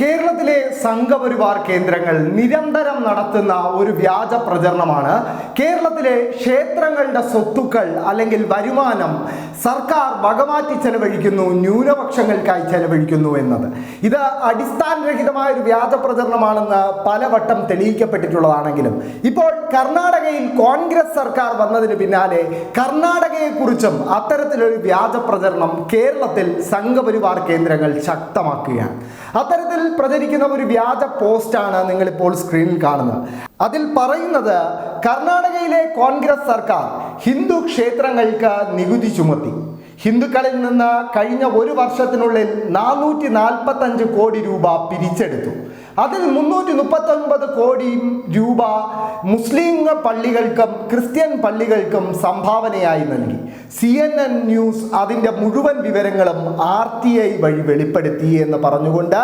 കേരളത്തിലെ സംഘപരിവാർ കേന്ദ്രങ്ങൾ നിരന്തരം നടത്തുന്ന ഒരു വ്യാജ പ്രചരണമാണ്. കേരളത്തിലെ ക്ഷേത്രങ്ങളുടെ സ്വത്തുക്കൾ അല്ലെങ്കിൽ വരുമാനം സർക്കാർ വകമാറ്റി ചെലവഴിക്കുന്നു ന്യൂനപക്ഷങ്ങൾക്കായി ചെലവഴിക്കുന്നു എന്നത്. ഇത് അടിസ്ഥാനരഹിതമായ ഒരു വ്യാജ പ്രചരണമാണെന്ന് പലവട്ടം തെളിയിക്കപ്പെട്ടിട്ടുള്ളതാണെങ്കിലും ഇപ്പോൾ കർണാടകയിൽ കോൺഗ്രസ് സർക്കാർ വന്നതിന് പിന്നാലെ കർണാടകയെക്കുറിച്ചും അത്തരത്തിലൊരു വ്യാജ പ്രചരണം കേരളത്തിൽ സംഘപരിവാർ കേന്ദ്രങ്ങൾ ശക്തമാക്കുകയാണ്. അത്തരത്തിൽ പ്രചരിക്കുന്ന ഒരു വ്യാജ പോസ്റ്റാണ് നിങ്ങളിപ്പോൾ സ്ക്രീനിൽ കാണുന്നത്. അതിൽ പറയുന്നത് കർണാടകയിലെ കോൺഗ്രസ് സർക്കാർ ഹിന്ദു ക്ഷേത്രങ്ങൾക്ക് നികുതി ചുമത്തി. ഹിന്ദുക്കളിൽ നിന്ന് കഴിഞ്ഞ ഒരു വർഷത്തിനുള്ളിൽ നാനൂറ്റി നാൽപ്പത്തഞ്ച് കോടി രൂപ പിരിച്ചെടുത്തു. അതിൽ മുന്നൂറ്റി മുപ്പത്തൊൻപത് കോടി രൂപ മുസ്ലിം പള്ളികൾക്കും ക്രിസ്ത്യൻ പള്ളികൾക്കും സംഭാവനയായി നൽകി. സി എൻ എൻ ന്യൂസ് അതിന്റെ മുഴുവൻ വിവരങ്ങളും ആർ ടി ഐ വഴി വെളിപ്പെടുത്തി എന്ന് പറഞ്ഞുകൊണ്ട്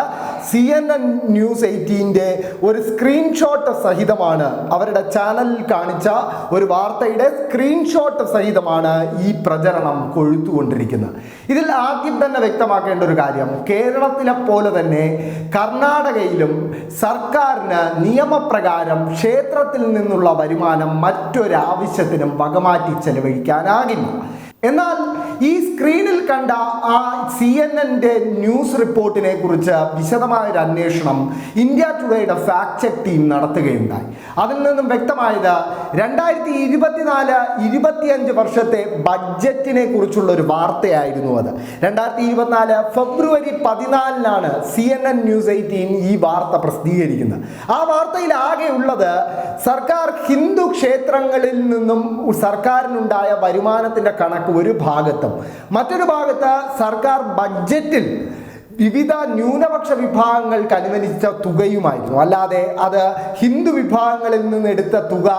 സി എൻ എൻ ന്യൂസ് എയ്റ്റീന്റെ ഒരു സ്ക്രീൻഷോട്ട് സഹിതമാണ് അവരുടെ ചാനലിൽ കാണിച്ച ഒരു വാർത്തയുടെ സ്ക്രീൻഷോട്ട് സഹിതമാണ് ഈ പ്രചരണം കൊഴുത്തുകൊണ്ടിരിക്കുന്നത്. ഇതിൽ ആദ്യം തന്നെ വ്യക്തമാക്കേണ്ട ഒരു കാര്യം. കേരളത്തിലെ പോലെ തന്നെ കർണാടകയിലും സർക്കാരിന് നിയമപ്രകാരം ക്ഷേത്രത്തിൽ നിന്നുള്ള വരുമാനം മറ്റൊരാവശ്യത്തിനും വകമാറ്റി ചെലവഴിക്കാനാകില്ല. എന്നാൽ ഈ സ്ക്രീനിൽ കണ്ട ആ സി എൻ എന്റെ ന്യൂസ് റിപ്പോർട്ടിനെ കുറിച്ച് വിശദമായൊരു അന്വേഷണം ഇന്ത്യ ടുഡേയുടെ ഫാക്ട് ചെക്ക് ടീം നടത്തുകയുണ്ടായി. അതിൽ നിന്നും വ്യക്തമായത് രണ്ടായിരത്തി ഇരുപത്തിനാല് ഇരുപത്തിയഞ്ച് വർഷത്തെ ബഡ്ജറ്റിനെ കുറിച്ചുള്ള ഒരു വാർത്തയായിരുന്നു അത്. രണ്ടായിരത്തി ഇരുപത്തിനാല് ഫെബ്രുവരി പതിനാലിനാണ് C N N news eighteen ഈ വാർത്ത പ്രസിദ്ധീകരിക്കുന്നത്. ആ വാർത്തയിൽ ആകെ ഉള്ളത് സർക്കാർ ഹിന്ദു ക്ഷേത്രങ്ങളിൽ നിന്നും സർക്കാരിനുണ്ടായ വരുമാനത്തിന്റെ കണക്ക് ഒരു ഭാഗത്തും. മറ്റൊരു ഭാഗത്ത് സർക്കാർ ബഡ്ജറ്റിൽ വിവിധ ന്യൂനപക്ഷ വിഭാഗങ്ങൾക്ക് അനുവദിച്ച തുകയുമായിരുന്നു. അല്ലാതെ അത് ഹിന്ദു വിഭാഗങ്ങളിൽ നിന്ന് എടുത്ത തുക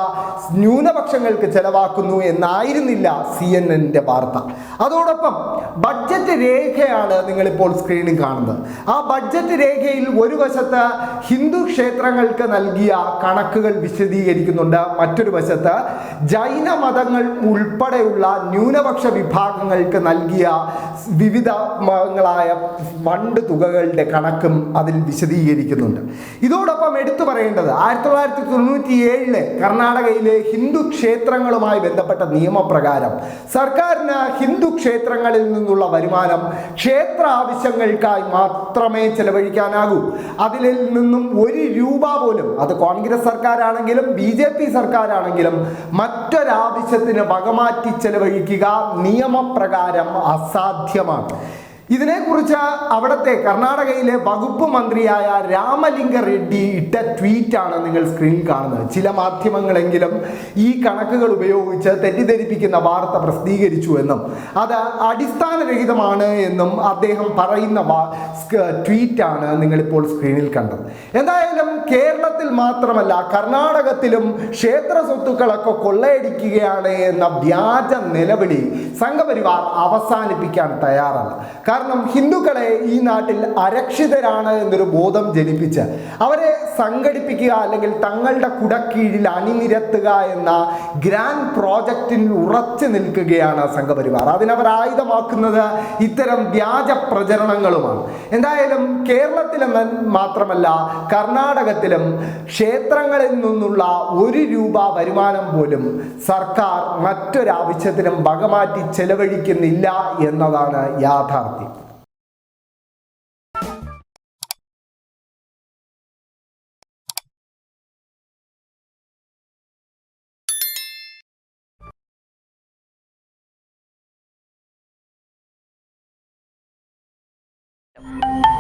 ന്യൂനപക്ഷങ്ങൾക്ക് ചെലവാക്കുന്നു എന്നായിരുന്നില്ല സി എൻ എന്റെ വാർത്ത. അതോടൊപ്പം ബഡ്ജറ്റ് രേഖയാണ് നിങ്ങളിപ്പോൾ സ്ക്രീനിൽ കാണുന്നത്. ആ ബഡ്ജറ്റ് രേഖയിൽ ഒരു വശത്ത് ഹിന്ദു ക്ഷേത്രങ്ങൾക്ക് നൽകിയ കണക്കുകൾ വിശദീകരിക്കുന്നുണ്ട്. മറ്റൊരു വശത്ത് ജൈന മതങ്ങൾ ഉൾപ്പെടെയുള്ള ന്യൂനപക്ഷ വിഭാഗങ്ങൾക്ക് നൽകിയ വിവിധ മതങ്ങളായ തുകകളുടെ കണക്കും അതിൽ വിശദീകരിക്കുന്നുണ്ട്. ഇതോടൊപ്പം എടുത്തു പറയേണ്ടത് ആയിരത്തി തൊള്ളായിരത്തി തൊണ്ണൂറ്റി ഏഴിലെ കർണാടകയിലെ ഹിന്ദു ക്ഷേത്രങ്ങളുമായി ബന്ധപ്പെട്ട നിയമപ്രകാരം സർക്കാരിന് ഹിന്ദു ക്ഷേത്രങ്ങളിൽ നിന്നുള്ള വരുമാനം ക്ഷേത്ര ആവശ്യങ്ങൾക്കായി മാത്രമേ ചെലവഴിക്കാനാകൂ. അതിൽ നിന്നും ഒരു രൂപ പോലും അത് കോൺഗ്രസ് സർക്കാരാണെങ്കിലും ബി ജെ പി സർക്കാരാണെങ്കിലും മറ്റൊരാവശ്യത്തിന് വകമാറ്റി ചെലവഴിക്കുക നിയമപ്രകാരം അസാധ്യമാണ്. ഇതിനെക്കുറിച്ച് അവിടുത്തെ കർണാടകയിലെ വകുപ്പ് മന്ത്രിയായ രാമലിംഗ റെഡ്ഡി ഇട്ട ട്വീറ്റാണ് നിങ്ങൾ സ്ക്രീൻ കാണുന്നത്. ചില മാധ്യമങ്ങളെങ്കിലും ഈ കണക്കുകൾ ഉപയോഗിച്ച് തെറ്റിദ്ധരിപ്പിക്കുന്ന വാർത്ത പ്രസിദ്ധീകരിച്ചു എന്നും അത് അടിസ്ഥാനരഹിതമാണ് എന്നും അദ്ദേഹം പറയുന്ന ട്വീറ്റാണ് നിങ്ങളിപ്പോൾ സ്ക്രീനിൽ കണ്ടത്. എന്തായാലും കേരളത്തിൽ മാത്രമല്ല കർണാടകത്തിലും ക്ഷേത്ര സ്വത്തുക്കളൊക്കെ കൊള്ളയടിക്കുകയാണ് എന്ന വ്യാജ നിലവിളി സംഘപരിവാർ അവസാനിപ്പിക്കാൻ തയ്യാറല്ല. കാരണം ഹിന്ദുക്കളെ ഈ നാട്ടിൽ അരക്ഷിതരാണ് എന്നൊരു ബോധം ജനിപ്പിച്ച് അവരെ സംഘടിപ്പിക്കുക അല്ലെങ്കിൽ തങ്ങളുടെ കുടക്കീഴിൽ അണിനിരത്തുക എന്ന ഗ്രാൻഡ് പ്രോജക്റ്റിൽ ഉറച്ചു നിൽക്കുകയാണ് സംഘപരിവാർ. അതിനവർ ആയുധമാക്കുന്നത് ഇത്തരം വ്യാജ പ്രചരണങ്ങളുമാണ്. എന്തായാലും കേരളത്തിലെന്ന് മാത്രമല്ല കർണാടകത്തിലും ക്ഷേത്രങ്ങളിൽ നിന്നുള്ള ഒരു രൂപ വരുമാനം പോലും സർക്കാർ മറ്റൊരാവശ്യത്തിനും വകമാറ്റി ചെലവഴിക്കുന്നില്ല എന്നതാണ് യാഥാർത്ഥ്യം. Bye.